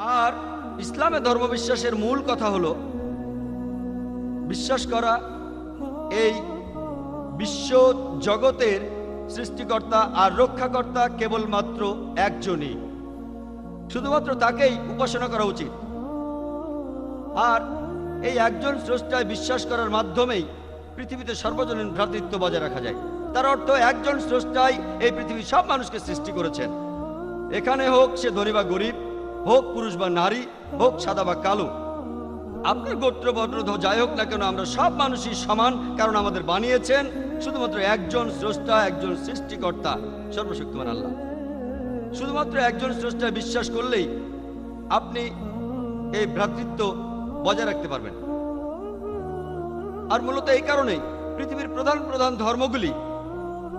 আর ইসলামে ধর্মবিশ্বাসের মূল কথা হলো বিশ্বাস করা, এই বিশ্ব জগতের সৃষ্টিকর্তা আর রক্ষাকর্তা কেবলমাত্র একজনই। শুধুমাত্র তাকেই উপাসনা করা উচিত। আর এই একজন স্রষ্টায় বিশ্বাস করার মাধ্যমেই পৃথিবীতে সর্বজনীন ভ্রাতৃত্ব বজায় রাখা যায়। তার অর্থ একজন স্রষ্টাই এই পৃথিবীর সব মানুষকে সৃষ্টি করেছেন। এখানে হোক, সে ধনী বা গরিব হোক পুরুষ বা নারী, হোক সাদা বা কালো। আপনার গোত্র বর্ণ যাই হোক না কেন, আমরা সব মানুষই সমান, কারণ আমাদের বানিয়েছেন শুধুমাত্র একজন স্রষ্টা, একজন সৃষ্টিকর্তা, সর্বশক্তিমান আল্লাহ। শুধুমাত্র একজন স্রষ্টায় বিশ্বাস করলেই আপনি এই ভ্রাতৃত্ব বজায় রাখতে পারবেন। আর মূলত এই কারণেই পৃথিবীর প্রধান প্রধান ধর্মগুলি,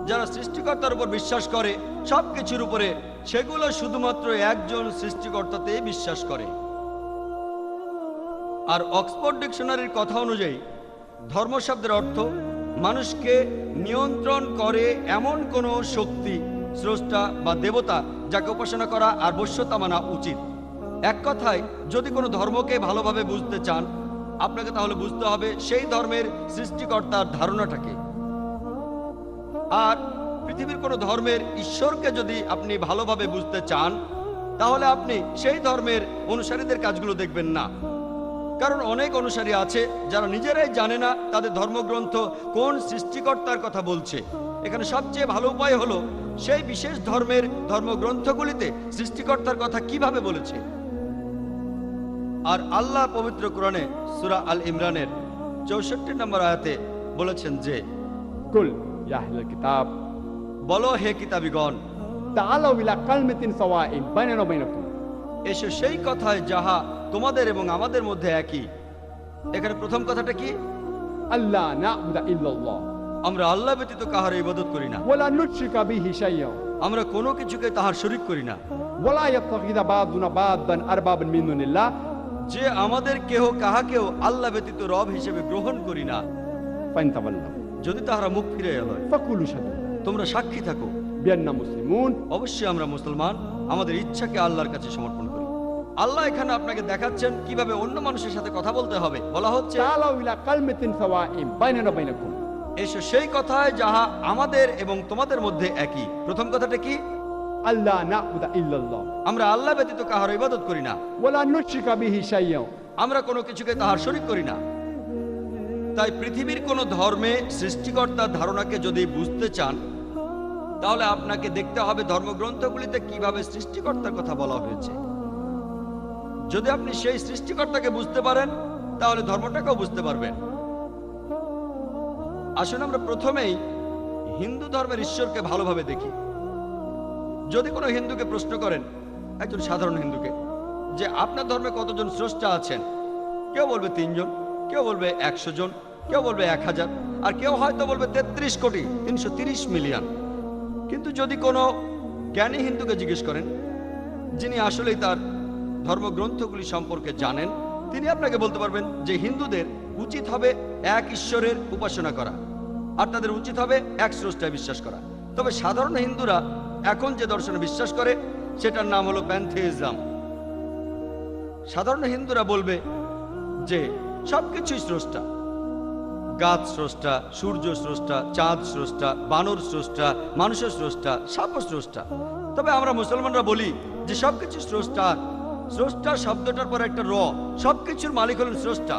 যারা সৃষ্টিকর্তার উপর বিশ্বাস করে সব কিছুর উপরে সেগুলো শুধুমাত্র একজন সৃষ্টিকর্তাতেই বিশ্বাস করে। আর অক্সফোর্ড ডিকশনারির কথা অনুযায়ী, ধর্মশব্দের অর্থ, মানুষকে নিয়ন্ত্রণ করে এমন কোনো শক্তি, স্রষ্টা বা দেবতা যাকে উপাসনা করা আর বশ্যতা মানা উচিত। এক কথায়, যদি কোনো ধর্মকে ভালোভাবে বুঝতে চান, আপনাকে তাহলে বুঝতে হবে সেই ধর্মের সৃষ্টিকর্তার ধারণাটাকে। আর পৃথিবীর কোন ধর্মের ঈশ্বরকে যদি আপনি ভালোভাবে বুঝতে চান, তাহলে আপনি সেই ধর্মের অনুসারীদের কাজগুলো দেখবেন না। কারণ অনেক অনুসারী আছে যারা নিজেরাই জানে না তাদের ধর্মগ্রন্থ কোন সৃষ্টিকর্তার কথা বলছে। এখানে সবচেয়ে ভালো উপায় হলো সেই বিশেষ ধর্মের ধর্মগ্রন্থগুলিতে সৃষ্টিকর্তার কথা কীভাবে বলেছে। আর আল্লাহ পবিত্র কোরআনে সুরা আল ইমরানের চৌষট্টি নম্বর আয়াতে বলেছেন যে, কুল ইয়াহল কিতাব বলো হে কিতাবিগণ। তাআলাউ ইলা কালমাতিন সাওয়াইন বাইনানা বাইনাকুম। এসো সেই কথায় যাহা তোমাদের এবং আমাদের মধ্যে একই। এখানে প্রথম কথাটা কি? আল্লাহ নাবুদা ইল্লাল্লাহ। আমরা আল্লাহ ব্যতীত কাহার ইবাদত করি না। ওয়ালা নুশরিকা বিহি শাইয়া আমরা কোনো কিছুকে তাহার শরীক করি না। ওয়ালা ইয়াতাখিযা বাদুনা বাদান আরবাবান মিন দুনিল্লাহ। যে আমাদের কেহ কাহাকেও আল্লাহ ব্যতীত রব হিসেবে গ্রহণ করি না। ফাইন যদি তাহারা মুখ ফিরে এলো ফাকুলু শাদা। তোমরা সাক্ষী থাকো। বিয়ান্না মুসলিমুন। অবশ্যই আমরা মুসলমান। আমাদের ইচ্ছাকে আল্লাহর কাছে সমর্পণ করি। আল্লাহ এখানে আপনাকে দেখাচ্ছেন কীভাবে অন্য মানুষের সাথে কথা বলতে হবে। বলা হচ্ছে এসো সেই কথায় যাহা আমাদের এবং তোমাদের মধ্যে একই। প্রথম কথাটা কি? আল্লাহ আমরা আল্লাহ ব্যতীত কাহার ইবাদত করি না। আমরা কোনো কিছুকে তাহার শরিক করি না। তাই পৃথিবীর কোন ধর্মে সৃষ্টিকর্তার ধারণাকে যদি বুঝতে চান তাহলে আপনাকে দেখতে হবে ধর্মগ্রন্থগুলিতে কীভাবে সৃষ্টিকর্তার কথা বলা হয়েছে। যদি আপনি সেই সৃষ্টিকর্তাকে বুঝতে পারেন, তাহলে ধর্মটাকেও বুঝতে পারবেন। আসুন আমরা প্রথমেই হিন্দু ধর্মের ঈশ্বরকে ভালোভাবে দেখি। যদি কোনো হিন্দুকে প্রশ্ন করেন, একজন সাধারণ হিন্দুকে, যে আপনার ধর্মে কতজন স্রষ্টা আছেন? কেউ বলবে তিনজন, কেউ বলবে একশো জন, কেউ বলবে এক হাজার, আর কেউ হয়তো বলবে তেত্রিশ কোটি, তিনশো মিলিয়ন। কিন্তু যদি কোনো জ্ঞানী হিন্দুকে জিজ্ঞেস করেন, যিনি আসলেই তার ধর্মগ্রন্থগুলি সম্পর্কে জানেন, তিনি আপনাকে বলতে পারবেন যে হিন্দুদের উচিত হবে এক ঈশ্বরের উপাসনা করা, আর তাদের উচিত হবে এক স্রষ্টায় বিশ্বাস করা। তবে সাধারণ হিন্দুরা এখন যে দর্শনে বিশ্বাস করে, সেটার নাম হলো প্যান্থেইজম। সাধারণ হিন্দুরা বলবে যে সবকিছুই স্রষ্টা। গাছ স্রষ্টা, সূর্য স্রষ্টা, চাঁদ স্রষ্টা, বানর স্রষ্টা, মানুষের স্রষ্টা সাপ স্রষ্টা। তবে আমরা মুসলমানরা বলি যে সবকিছু স্রষ্টা স্রষ্টা শব্দটার পর একটা র, সবকিছুর মালিক হলেন স্রষ্টা।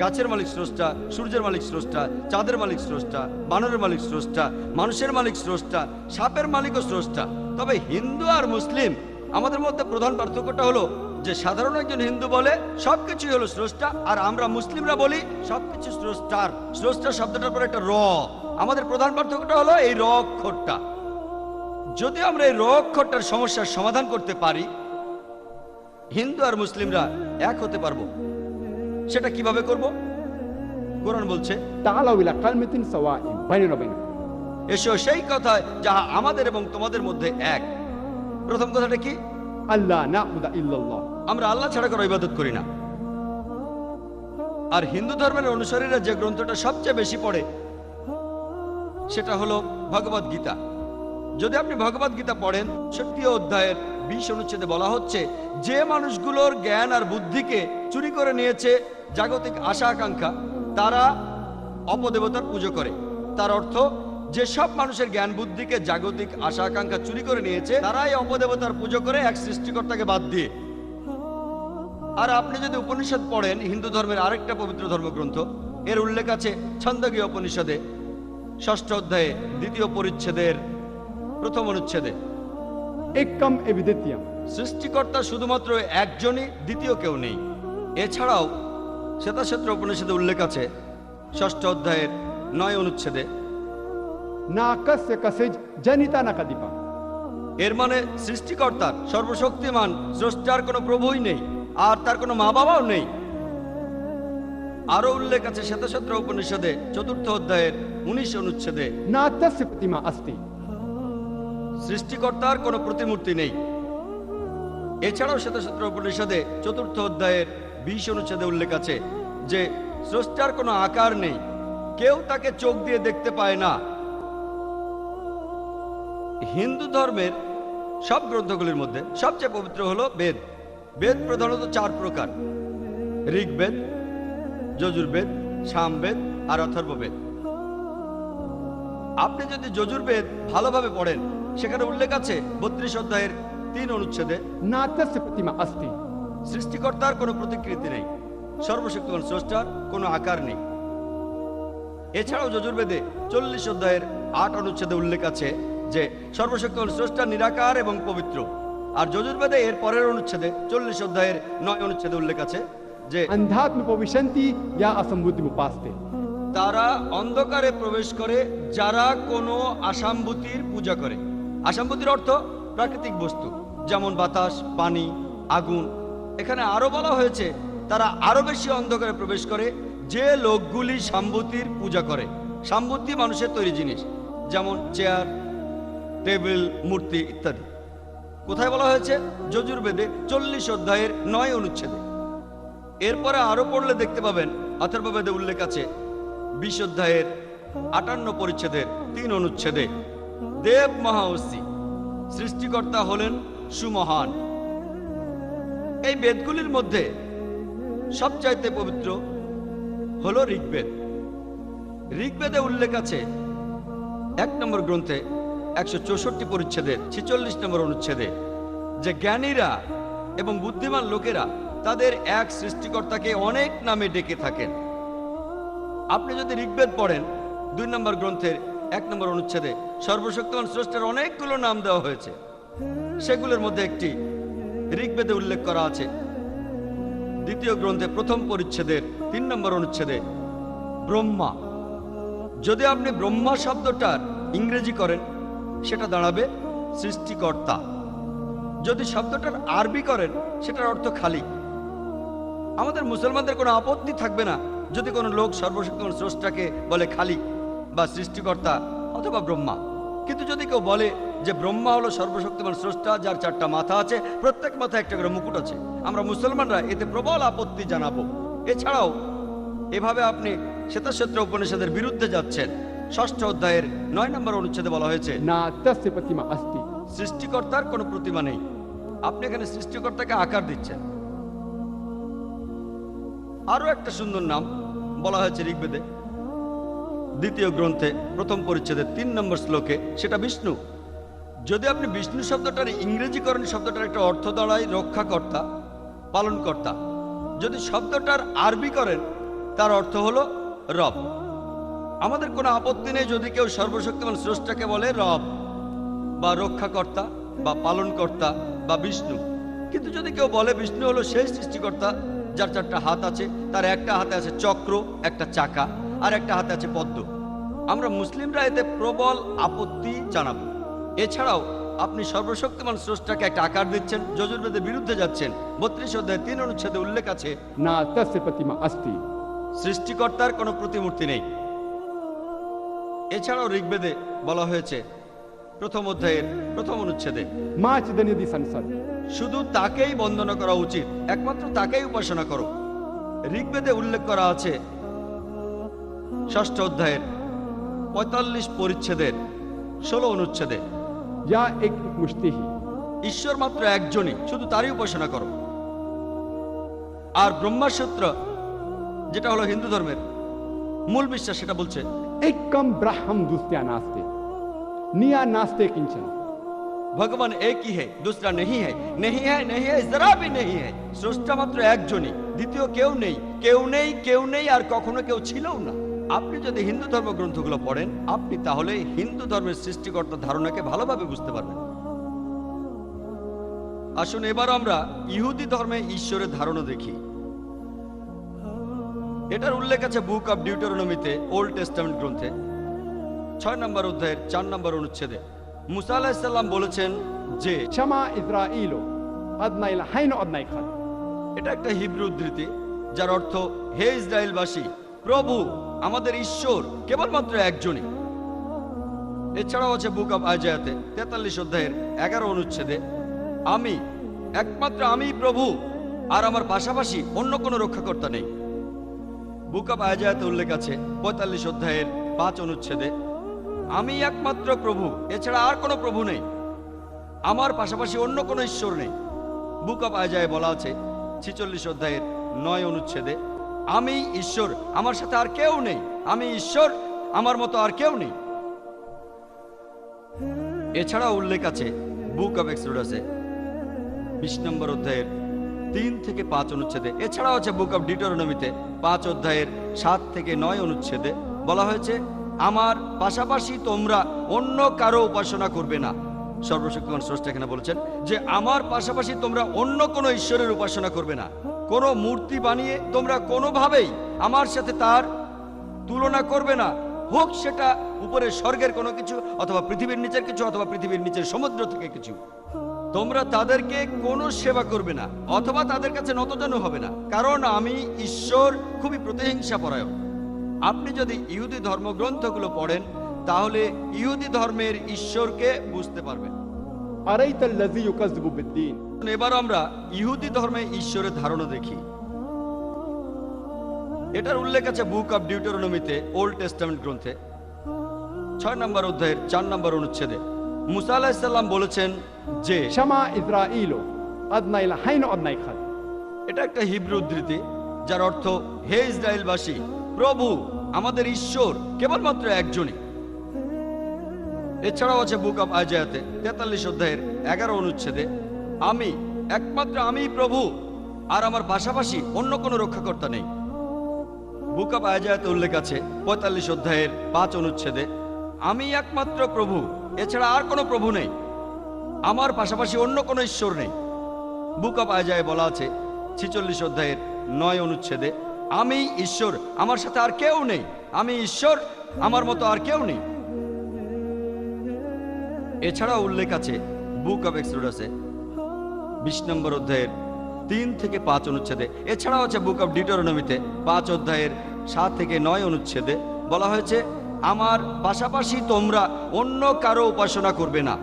গাছের মালিক স্রষ্টা, সূর্যের মালিক স্রষ্টা, চাঁদের মালিক স্রষ্টা, বানরের মালিক স্রষ্টা, মানুষের মালিক স্রষ্টা, সাপের মালিকও স্রষ্টা। তবে হিন্দু আর মুসলিম আমাদের মধ্যে প্রধান পার্থক্যটা হলো যে সাধারণ একজন হিন্দু বলে সবকিছু হলো স্রষ্টা আর আমরা মুসলিমরা বলি সবকিছু স্রষ্টার। স্রষ্টার শব্দটার পর একটা র। আমাদের প্রধান পার্থক্যটা হলো এই র অক্ষরটা। যদি আমরা এই র অক্ষরটার সমস্যার সমাধান করতে পারি হিন্দু আর মুসলিমরা এক হতে পারব। সেটা কীভাবে করব? কোরআন বলছে এসো সেই কথা যাহা আমাদের এবং তোমাদের মধ্যে এক। প্রথম কথাটা কি? আল্লাহ না ইল্লাল্লাহ। আমরা আল্লাহ ছাড়া কারও ইবাদত করি না। আর হিন্দু ধর্মের অনুসারীরা যে গ্রন্থটা সবচেয়ে বেশি পড়ে, সেটা হলো ভগবত গীতা। যদি আপনি ভগবত গীতা পড়েন ষষ্ঠীয় অধ্যায়ের বিশ অনুচ্ছেদে বলা হচ্ছে, যে মানুষগুলোর জ্ঞান আর বুদ্ধিকে চুরি করে নিয়েছে জাগতিক আশা আকাঙ্ক্ষা তারা অপদেবতার পুজো করে। তার অর্থ যেসব মানুষের জ্ঞান বুদ্ধিকে জাগতিক আশা আকাঙ্ক্ষা চুরি করে নিয়েছে তারাই অপদেবতার পুজো করে এক সৃষ্টিকর্তাকে বাদ দিয়ে। আর আপনি যদি উপনিষদ পড়েন হিন্দু ধর্মের আরেকটা পবিত্র ধর্মগ্রন্থ এর উল্লেখ আছে ছন্দকীয় উপনিষদে ষষ্ঠ অধ্যায়ে দ্বিতীয় পরিচ্ছেদের প্রথম অনুচ্ছেদে। একম সৃষ্টিকর্তা শুধুমাত্র একজনই দ্বিতীয় কেউ নেই। এছাড়াও শ্বেতাক্ষেত্র উপনিষদে উল্লেখ আছে ষষ্ঠ অধ্যায়ের নয় অনুচ্ছেদে। না আকাশে কাসেজ জানিতা না কাদিপা। এর মানে সৃষ্টিকর্তার সর্বশক্তিমান স্রষ্টার কোনো প্রভুই নেই আর তার কোনো মা বাবাও নেই। আরও উল্লেখ আছে শ্বেতশত্র উপনিষদে চতুর্থ অধ্যায়ের উনিশ অনুচ্ছেদে। না তস্য প্রতিমা আস্তি। সৃষ্টিকর্তার কোনো প্রতিমূর্তি নেই। এছাড়াও শ্বেতশত্র উপনিষদে চতুর্থ অধ্যায়ের বিশ অনুচ্ছেদে উল্লেখ আছে যে স্রষ্টার কোনো আকার নেই কেউ তাকে চোখ দিয়ে দেখতে পায় না হিন্দু ধর্মের সব গ্রন্থগুলির মধ্যে সবচেয়ে পবিত্র হলো বেদ। বেদ প্রধানত চার প্রকার। ঋগ্বেদ যজুর্বেদ সামবেদ আর অথর্ববেদ। আপনি যদি যজুর্বেদ ভালোভাবে পড়েন সেখানে উল্লেখ আছে বত্রিশ অধ্যায়ের তিন অনুচ্ছেদে সৃষ্টিকর্তার কোনো প্রতিকৃতি নেই সর্বশক্তিমান স্রষ্টার কোনো আকার নেই। এছাড়াও যজুর্বেদে চল্লিশ অধ্যায়ের আট অনুচ্ছেদে উল্লেখ আছে যে সর্বশক্তি স্রষ্টা নিরাকার এবং পবিত্র। আর যজুর্বেদে এর পরের অনুচ্ছেদে চল্লিশ অধ্যায়ের নয় অনুচ্ছেদে উল্লেখ আছে যে অন্ধাত্ম প্রবিশান্তি যা অসম্বুদ্ধি তারা অন্ধকারে প্রবেশ করে যারা কোনো আসাম্বুতির পূজা করে। আসাম্বুতির অর্থ প্রাকৃতিক বস্তু যেমন বাতাস পানি আগুন। এখানে আরও বলা হয়েছে তারা আরও বেশি অন্ধকারে প্রবেশ করে যে লোকগুলি সাম্বুতির পূজা করে। সাম্বুতি মানুষের তৈরি জিনিস যেমন চেয়ার টেবিল, মূর্তি ইত্যাদি। কোথায় বলা হয়েছে? যজুর্বেদে চল্লিশ অধ্যায়ের নয় অনুচ্ছেদে। এরপরে আরও পড়লে দেখতে পাবেন, অথর্ববেদে উল্লেখ আছে, বিশ অধ্যায়ের আটান্ন পরিচ্ছেদের তিন অনুচ্ছেদে, দেব মহাওসি সৃষ্টিকর্তা হলেন সুমহান। এই বেদগুলির মধ্যে সবচাইতে পবিত্র হল ঋগ্বেদ। ঋগ্বেদে উল্লেখ আছে, এক নম্বর গ্রন্থে একশো চৌষট্টি পরিচ্ছেদের ছিচল্লিশ নম্বর অনুচ্ছেদে। যে জ্ঞানীরা এবং বুদ্ধিমান লোকেরা তাদের এক সৃষ্টিকর্তাকে অনেক নামে ডেকে থাকেন। আপনি যদি ঋগ্বেদ পড়েন, দুই নম্বর গ্রন্থের এক নম্বর অনুচ্ছেদে সর্বশক্তিমান স্রষ্টার অনেকগুলো নাম দেওয়া হয়েছে। সেগুলোর মধ্যে একটি ঋগ্বেদে উল্লেখ করা আছে। দ্বিতীয় গ্রন্থে প্রথম পরিচ্ছেদের তিন নম্বর অনুচ্ছেদে, ব্রহ্মা। যদি আপনি ব্রহ্মা শব্দটার ইংরেজি করেন সেটা দাঁড়াবে সৃষ্টিকর্তা। যদি শব্দটার আরবি করেন, সেটার অর্থ খালি। আমাদের মুসলমানদের কোনো আপত্তি থাকবে না যদি কোনো লোক সর্বশক্তিমান স্রষ্টাকে বলে খালি বা সৃষ্টিকর্তা অথবা ব্রহ্মা। কিন্তু যদি কেউ বলে যে ব্রহ্মা হলো সর্বশক্তিমান স্রষ্টা, যার চারটা মাথা আছে, প্রত্যেক মাথায় একটা করে মুকুট আছে, আমরা মুসলমানরা এতে প্রবল আপত্তি জানাব। এছাড়াও, এভাবে আপনি শ্বেতক্ষেত্র উপনিষদের বিরুদ্ধে যাচ্ছেন। ষষ্ঠ অধ্যায়ের নয় নম্বর অনুচ্ছেদে বলা হয়েছে না প্রতিমা আস্তি সৃষ্টিকর্তার কোনো প্রতিমা নেই। আপনি এখানে সৃষ্টিকর্তাকে আকার দিচ্ছেন। আরও একটা সুন্দর নাম বলা হয়েছে ঋগ্বেদে। দ্বিতীয় গ্রন্থে প্রথম পরিচ্ছেদের তিন নম্বর শ্লোকে সেটা বিষ্ণু। যদি আপনি বিষ্ণু শব্দটার ইংরেজিকরণ শব্দটার একটা অর্থ দাঁড়ায় রক্ষাকর্তা পালনকর্তা। যদি শব্দটার আরবি করেন তার অর্থ হলো রব। আমাদের কোনো আপত্তি নেই যদি কেউ সর্বশক্তিমান স্রষ্টাকে বলে রব বা রক্ষাকর্তা বা পালনকর্তা বা বিষ্ণু। কিন্তু যদি কেউ বলে বিষ্ণু হলো সেই সৃষ্টিকর্তা যার চারটা হাত আছে তার একটা হাতে আছে চক্র একটা চাকা আর একটা হাতে আছে পদ্ম। আমরা মুসলিমরা এতে প্রবল আপত্তি জানাব। এছাড়াও আপনি সর্বশক্তিমান স্রষ্টাকে একটা আকার দিচ্ছেন যজুর্বেদের বিরুদ্ধে যাচ্ছেন। বত্রিশ অধ্যায় তিন অনুচ্ছেদে উল্লেখ আছে না প্রতিমা আস্তি সৃষ্টিকর্তার কোনো প্রতিমূর্তি নেই। এছাড়াও ঋগ্বেদে বলা হয়েছে প্রথম অধ্যায়ের প্রথম অনুচ্ছেদে শুধু তাকেই বন্দনা করা উচিত একমাত্র তাকেই উপাসনা করো। ঋগ্বেদে উল্লেখ করা আছে ষষ্ঠ অধ্যায়ের পঁয়তাল্লিশ পরিচ্ছেদের ষোলো অনুচ্ছেদে যা এক মুস্তিহি ঈশ্বর মাত্র একজনই শুধু তারই উপাসনা করো। আর ব্রহ্মাসূত্র যেটা হলো হিন্দু ধর্মের মূল বিশ্বাস সেটা বলছে একম ব্রাহ্ম দুস্তিয়া নাস্তে। নিয়া নাস্তে কিঞ্চন। ভগবান একই হে, দুসরা নেই হে। নেই হে নেই হে, জরা ভি নেই হে। সৃষ্টি মাত্র একজনই, দ্বিতীয় কেউ নেই। কেউ নেই কেউ নেই, আর কখনো কেউ ছিলও না। আপনি যদি হিন্দু ধর্ম গ্রন্থগুলো পড়েন, আপনি তাহলে হিন্দু ধর্মের সৃষ্টিকর্তা ধারণাকে ভালোভাবে বুঝতে পারবেন। আসুন এবার আমরা ইহুদি ধর্মে ঈশ্বরের ধারণা দেখি। এটার উল্লেখ আছে বুক অব ডিউটোরনমিতে ওল্ড টেস্টামেন্ট গ্রন্থে। ছয় নম্বর অধ্যায়ের চার নম্বর অনুচ্ছেদে মুসা আলাহিসাল্লাম বলেছেন যে ক্ষমা ইসরাইল আদনাইল হাইন অদনাই খান। এটা একটা হিব্রু উদ্ধৃতি যার অর্থ হে ইসরায়েলবাসী প্রভু আমাদের ঈশ্বর কেবলমাত্র একজনই। এছাড়াও আছে বুক অব আজায়াতে তেতাল্লিশ অধ্যায়ের এগারো অনুচ্ছেদে আমি একমাত্র আমি প্রভু আর আমার পাশাপাশি অন্য কোনো রক্ষাকর্তা নেই। বুক অব আজায়াতে উল্লেখ আছে, পঁয়তাল্লিশ অধ্যায়ের পাঁচ অনুচ্ছেদে। আমি একমাত্র প্রভু, এছাড়া আর কোনো প্রভু নেই। আমার পাশাপাশি অন্য কোনো ঈশ্বর নেই। বুক অব আজায় বলা আছে, ছিচল্লিশ অধ্যায়ের নয় অনুচ্ছেদে, আমি ঈশ্বর, আমার সাথে আর কেউ নেই। আমি ঈশ্বর, আমার মতো আর কেউ নেই। এছাড়া উল্লেখ আছে, বুক অব এক্সোডাসে, বিশ নম্বর অধ্যায়ের তিন থেকে পাঁচ অনুচ্ছেদে। এছাড়াও আছে বুক অব ডিটোরনমিতে পাঁচ অধ্যায়ের সাত থেকে নয় অনুচ্ছেদে বলা হয়েছে, আমার পাশাপাশি তোমরা অন্য কারও উপাসনা করবে না। সর্বশক্তিমান স্রষ্টা এখানে বলেছেন যে, আমার পাশাপাশি তোমরা অন্য কোনো ঈশ্বরের উপাসনা করবে না। কোনো মূর্তি বানিয়ে তোমরা কোনোভাবেই আমার সাথে তার তুলনা করবে না। হোক সেটা উপরে স্বর্গের কোনো কিছু অথবা পৃথিবীর নিচের কিছু অথবা পৃথিবীর নিচের সমুদ্র থেকে কিছু। তোমরা তাদেরকে কোনো সেবা করবে না অথবা তাদের কাছে নতজানু হবে না। কারণ আমি ঈশ্বর খুবই প্রতিহিংসা পরায়ণ আপনি যদি ইহুদি ধর্মগ্রন্থগুলো পড়েন তাহলে ইহুদি ধর্মের ঈশ্বরকে বুঝতে পারবেন। এবার আমরা ইহুদি ধর্মে ঈশ্বরের ধারণা দেখি। এটার উল্লেখ আছে বুক অব ডিউটারনমিতে ওল্ড টেস্টামেন্ট গ্রন্থে। ছয় নম্বর অধ্যায়ের চার নম্বর অনুচ্ছেদে। মুসা আলাহিসাল্লাম বলেছেন যে শামা ইসরাইল আদনাইল হাইন অদনাই খান। এটা একটা হিব্রু উদ্ধৃতি যার অর্থ হে ইসরায়েলবাসী প্রভু আমাদের ঈশ্বর কেবলমাত্র একজনই। এছাড়াও আছে বুক অব আজায়াতে তেতাল্লিশ অধ্যায়ের এগারো অনুচ্ছেদে আমি একমাত্র আমি প্রভু আর আমার পাশাপাশি অন্য কোনো রক্ষাকর্তা নেই। বুক অব আজায়াতে উল্লেখ আছে পঁয়তাল্লিশ অধ্যায়ের পাঁচ অনুচ্ছেদে আমি একমাত্র প্রভু। এছাড়া আর কোনো প্রভু নেই। আমার পাশাপাশি অন্য কোনো ঈশ্বর নেই। বুক অব আজায় বলা আছে, ছিচল্লিশ অধ্যায়ের নয় অনুচ্ছেদে, আমি ঈশ্বর, আমার সাথে আর কেউ নেই। আমি ঈশ্বর, আমার মতো আর কেউ নেই। এছাড়াও উল্লেখ আছে, বুক অব এক্সোডাসে, বিশ নম্বর অধ্যায়ের তিন থেকে পাঁচ অনুচ্ছেদে। এছাড়াও আছে বুক অব ডিটোরনমিতে পাঁচ অধ্যায়ের সাত থেকে নয় অনুচ্ছেদে। বলা হয়েছে আমার পাশাপাশি তোমরা অন্য কারও উপাসনা করবে না।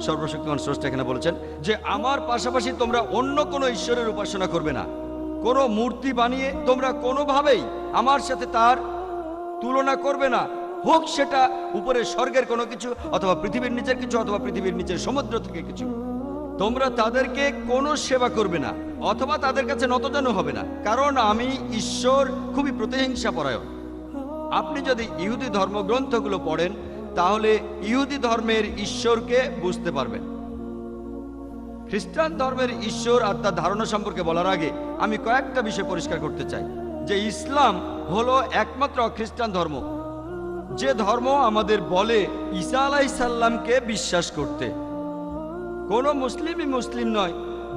সর্বশক্তিমান স্রষ্টা এখানে বলেছেন যে, আমার পাশাপাশি তোমরা অন্য কোনো ঈশ্বরের উপাসনা করবে না। কোনো মূর্তি বানিয়ে তোমরা কোনোভাবেই আমার সাথে তার তুলনা করবে না। হোক সেটা উপরে স্বর্গের কোনো কিছু অথবা পৃথিবীর নিচের কিছু অথবা পৃথিবীর নিচের সমুদ্র থেকে কিছু। তোমরা তাদেরকে কোনো সেবা করবে না, অথবা তাদের কাছে নতজানু হবে না। কারণ আমি ঈশ্বর খুবই প্রতিহিংসা পরায়ণ আপনি যদি ইহুদি ধর্মগ্রন্থগুলো পড়েন, তাহলে ইহুদি ধর্মের ঈশ্বরকে বুঝতে পারবেন। খ্রিস্টান ধর্মের ঈশ্বর আর তার ধারণা সম্পর্কে বলার আগে আমি কয়েকটা বিষয় পরিষ্কার করতে চাই। যে ইসলাম হলো একমাত্র খ্রিস্টান ধর্ম। যে ধর্ম আমাদের বলে ঈসা আলাইসাল্লামকে বিশ্বাস করতে। কোনো মুসলিমই মুসলিম নয়,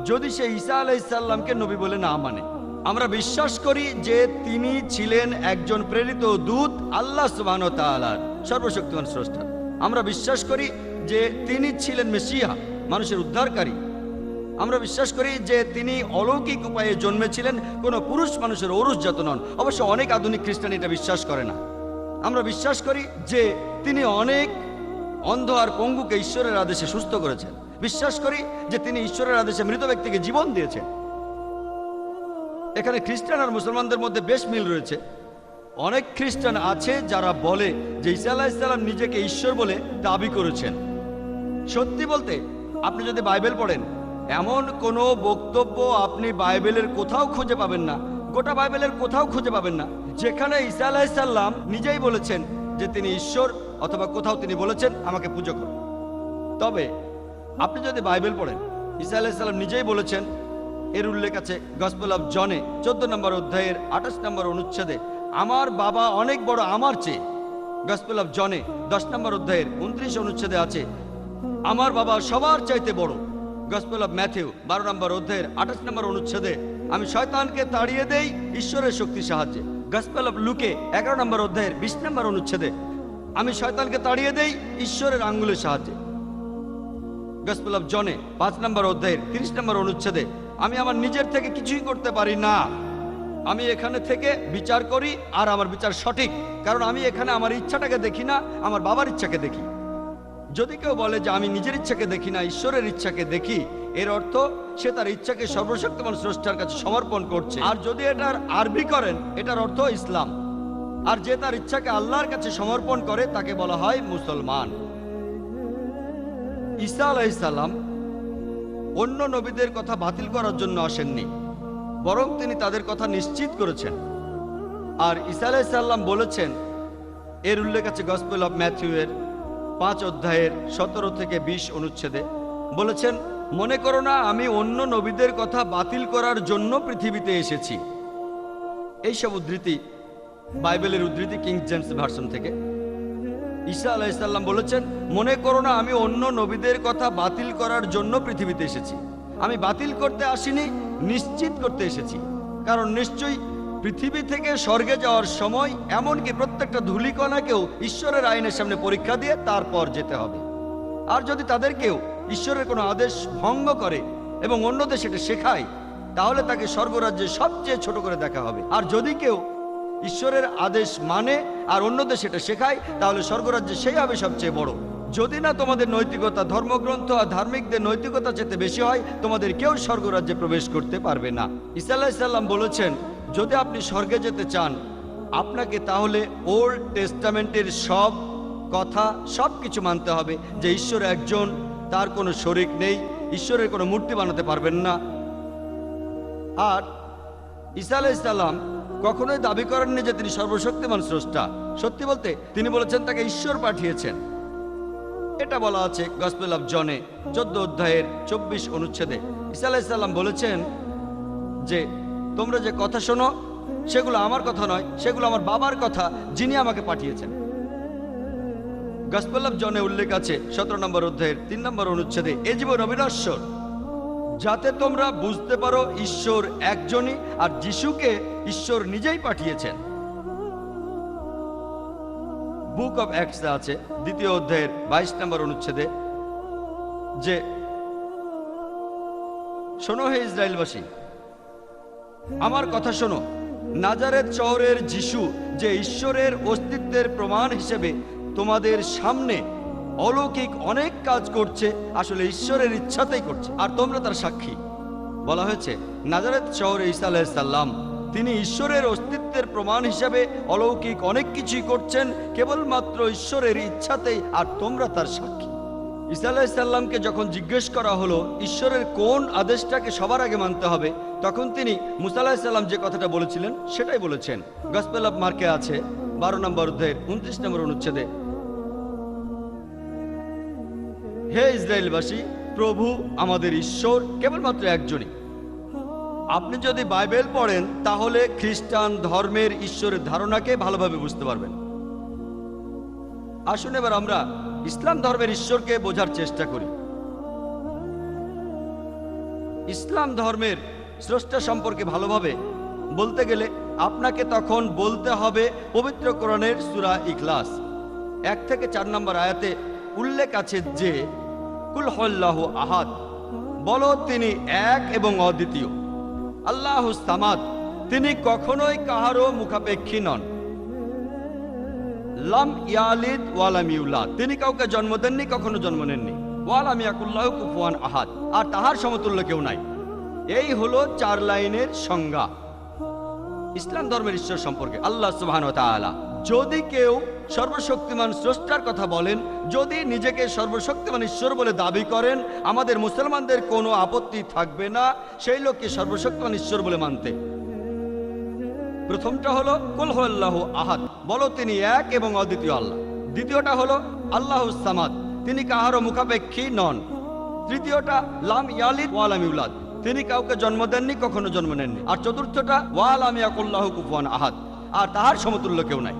যদি সে ঈসা আলাইসাল্লামকে নবী বলে না মানে। আমরা বিশ্বাস করি যে তিনি ছিলেন একজন প্রেরিত দূত আল্লাহ সুবাহ তালার সর্বশক্তিমান স্রষ্টা। আমরা বিশ্বাস করি যে তিনি ছিলেন মেসিয়া, মানুষের উদ্ধারকারী। আমরা বিশ্বাস করি যে তিনি অলৌকিক উপায়ে জন্মেছিলেন, কোনো পুরুষ মানুষের অরুষ যত নন। অবশ্য অনেক আধুনিক খ্রিস্টান এটা বিশ্বাস করে না। আমরা বিশ্বাস করি যে তিনি অনেক অন্ধ আর পঙ্গুকে ঈশ্বরের আদেশে সুস্থ করেছেন। বিশ্বাস করি যে তিনি ঈশ্বরের আদেশে মৃত ব্যক্তিকে জীবন দিয়েছেন। এখানে খ্রিস্টান আর মুসলমানদের মধ্যে বেশ মিল রয়েছে। অনেক খ্রিস্টান আছে যারা বলে যে ঈসা আলাহ ইসলাম নিজেকে ঈশ্বর বলে দাবি করেছেন। সত্যি বলতে, আপনি যদি বাইবেল পড়েন, এমন কোনো বক্তব্য আপনি বাইবেলের কোথাও খুঁজে পাবেন না, গোটা বাইবেলের কোথাও খুঁজে পাবেন না, যেখানে ঈসা আলাইসাল্লাম নিজেই বলেছেন যে তিনি ঈশ্বর অথবা কোথাও তিনি বলেছেন, আমাকে পুজো করুন। তবে, আপনি যদি বাইবেল পড়েন, ঈসা আলাইসাল্লাম নিজেই বলেছেন এর উল্লেখ আছে গসপেল অফ জনে চোদ্দ নম্বর অধ্যায়ের আঠাশ নম্বর অনুচ্ছেদে, আমার বাবা অনেক বড় আমার চেয়ে। গসপেল অফ জনে দশ নম্বর অধ্যায়ের উনত্রিশ অনুচ্ছেদে আছে, আমার বাবা সবার চাইতে বড়। গসপেল অফ ম্যাথিউ বারো নম্বর অধ্যায়ের আঠাশ নম্বর অনুচ্ছেদে, আমি শয়তানকে তাড়িয়ে দেই ঈশ্বরের শক্তির সাহায্যে। গসপেল অফ লুকে এগারো নম্বর অধ্যায়ের বিশ নম্বর অনুচ্ছেদে, আমি শয়তানকে তাড়িয়ে দেই ঈশ্বরের আঙ্গুলের সাহায্যে। গসপেল অফ জনে পাঁচ নম্বর অধ্যায়ের তিরিশ নম্বর অনুচ্ছেদে আমি আমার নিজের থেকে কিছুই করতে পারি না। আমি এখানে থেকে বিচার করি আর আমার বিচার সঠিক। কারণ আমি এখানে আমার ইচ্ছাটাকে দেখি না, আমার বাবার ইচ্ছাকে দেখি। যদি কেউ বলে যে আমি নিজের ইচ্ছাকে দেখি না, ঈশ্বরের ইচ্ছাকে দেখি, এর অর্থ সে তার ইচ্ছাকে সর্বশক্তিমান স্রষ্টার কাছে সমর্পণ করছে। আর যদি এটার আরবি করেন, এটার অর্থ ইসলাম। আর যে তার ইচ্ছাকে আল্লাহর কাছে সমর্পণ করে, তাকে বলা হয় মুসলমান। ঈসা আলাইসাল্লাম অন্য নবীদের কথা বাতিল করার জন্য আসেননি, বরং তিনি তাদের কথা নিশ্চিত করেছেন। আর ঈসা আলাইসাল্লাম বলেছেন, এর উল্লেখ আছে গসপেল অফ ম্যাথিউয়ের পাঁচ অধ্যায়ের সতেরো থেকে বিশ অনুচ্ছেদে। বলেছেন, মনে করো না, আমি অন্য নবীদের কথা বাতিল করার জন্য পৃথিবীতে এসেছি। এইসব উদ্ধৃতি বাইবেলের উদ্ধৃতি কিং জেমস ভার্সন থেকে। ঈসা আলাইসাল্লাম বলেছেন, মনে করো না, আমি অন্য নবীদের কথা বাতিল করার জন্য পৃথিবীতে এসেছি। আমি বাতিল করতে আসিনি, নিশ্চিত করতে এসেছি। কারণ নিশ্চয়ই পৃথিবী থেকে স্বর্গে যাওয়ার সময় এমনকি প্রত্যেকটা ধূলিকণাকেও ঈশ্বরের আইনের সামনে পরীক্ষা দিয়ে তারপর যেতে হবে। আর যদি তাদেরকেও ঈশ্বরের কোনো আদেশ ভঙ্গ করে এবং অন্যদের সেটা শেখায়, তাহলে তাকে স্বর্গরাজ্যে সবচেয়ে ছোট করে দেখা হবে। আর যদি কেউ ঈশ্বরের আদেশ মানে আর অন্যদের সেটা শেখায়, তাহলে স্বর্গরাজ্যে সেই হবে সবচেয়ে বড়। যদি না তোমাদের নৈতিকতা, ধর্মগ্রন্থ আর ধার্মিকদের নৈতিকতা চেতে বেশি হয়, তোমাদের কেউ স্বর্গরাজ্যে প্রবেশ করতে পারবে না। ইসা আলাইসাল্লাম বলেছেন, যদি আপনি স্বর্গে যেতে চান, আপনাকে তাহলে ওল্ড টেস্টামেন্টের সব কথা সব কিছু মানতে হবে যে ঈশ্বর একজন, তার কোনো শরিক নেই, ঈশ্বরের কোনো মূর্তি বানাতে পারবেন না। আর ঈসা আলাইসাল্লাম কখনোই দাবি করেননি যে তিনি সর্বশক্তিমান স্রষ্টা। সত্যি বলতে, তিনি বলেছেন তাকে ঈশ্বর পাঠিয়েছেন। এটা বলা আছে গসপেল অফ জনে, চোদ্দ অধ্যায়ের চব্বিশ অনুচ্ছেদে। ঈসা আলাইসাল্লাম বলেছেন যে, তোমরা যে কথা শোনো, সেগুলো আমার কথা নয়, সেগুলো আমার বাবার কথা, যিনি আমাকে পাঠিয়েছেন। গসপেল অফ জনে উল্লেখ আছে সতেরো নম্বর অধ্যায়ের তিন নম্বর অনুচ্ছেদে, এ জীবন অবিনশ্বর, যাতে তোমরা বুঝতে পারো ঈশ্বর একজনই আর যিশুকে ঈশ্বর নিজেই পাঠিয়েছেন। বুক অফ অ্যাক্টসে আছে দ্বিতীয় অধ্যায়ের বাইশ নম্বর অনুচ্ছেদে যে, শোনো হে ইসরায়েলবাসী, আমার কথা শোনো। নাজারেত শহরের যিশু যে ঈশ্বরের অস্তিত্বের প্রমাণ হিসেবে তোমাদের সামনে অলৌকিক অনেক কাজ করছে, আসলে ঈশ্বরের ইচ্ছাতেই করছে। আর তোমরা তার সাক্ষী। বলা হয়েছে, নাজারেত শহরে ঈসা আলাইসাল্লাম তিনি ঈশ্বরের অস্তিত্বের প্রমাণ হিসাবে অলৌকিক অনেক কিছুই করছেন, কেবলমাত্র ঈশ্বরের ইচ্ছাতেই, আর তোমরা তার সাক্ষী। ঈসা আলাইসাল্লামকে যখন জিজ্ঞেস করা হলো, ঈশ্বরের কোন আদেশটাকে সবার আগে মানতে হবে, তখন তিনি মুসা আলাহিসাল্লাম যে কথাটা বলেছিলেন, সেটাই বলেছেন। গসপেল মার্কে আছে, বারো নম্বর অধ্যায়ের উনত্রিশ নম্বর অনুচ্ছেদে। হে ইসরায়েলবাসী, প্রভু আমাদের ঈশ্বর, কেবলমাত্র একজনই। আপনি যদি বাইবেল পড়েন, তাহলে খ্রিস্টান ধর্মের ঈশ্বরের ধারণাকে ভালোভাবে বুঝতে পারবেন। আসুন এবার আমরা ইসলাম ধর্মের ঈশ্বরকে বোঝার চেষ্টা করি। ইসলাম ধর্মের স্রষ্টা সম্পর্কে ভালোভাবে বলতে গেলে আপনাকে তখন বলতে হবে পবিত্র কোরআনের সুরা ইখলাস। এক থেকে চার নম্বর আয়াতে উল্লেখ আছে যে কুলহল্লাহ আহাদ বলো তিনি এক এবং অদ্বিতীয়। আল্লাহ সামাদ, তিনি কখনোই কাহারও মুখাপেক্ষী নন। লাম ইয়ালিদ ওয়ালাম ইউলাদ, তিনি কাউকে জন্ম দেননি, কখনো জন্ম নেননি। ওয়ালাম ইয়াকুল্লাহ কুফুয়ান আহাদ, আর তাহার সমতুল্য কেউ নাই। এই হলো চার লাইনের সংজ্ঞা। ইসলাম ধর্মের ঈশ্বর সম্পর্কে আল্লাহ সুবাহ তাআলা যদি কেউ সর্বশক্তিমান স্রষ্টার কথা বলেন, যদি নিজেকে সর্বশক্তিমান ঈশ্বর বলে দাবি করেন, আমাদের মুসলমানদের কোনো আপত্তি থাকবে না, সেই লোককে সর্বশক্তিমান ঈশ্বর বলে মানতে। প্রথমটা হলো, কুল আল্লাহ আহাদ। বলো তিনি এক এবং অদ্বিতীয় আল্লাহ। দ্বিতীয়টা হলো, আল্লাহ সামাদ। তিনি কাহারও মুখাপেক্ষী নন। তৃতীয়টা, লাম ইয়ালিদ ওয়ালাম ইউলাদ। তিনি কাউকে জন্ম দেননি, কখনো জন্ম নেননি। আর চতুর্থটা ওয়ালাম ইয়াকুল্লাহ কুফুয়ান আহাদ। আর তাহার সমতুল্য কেউ নাই।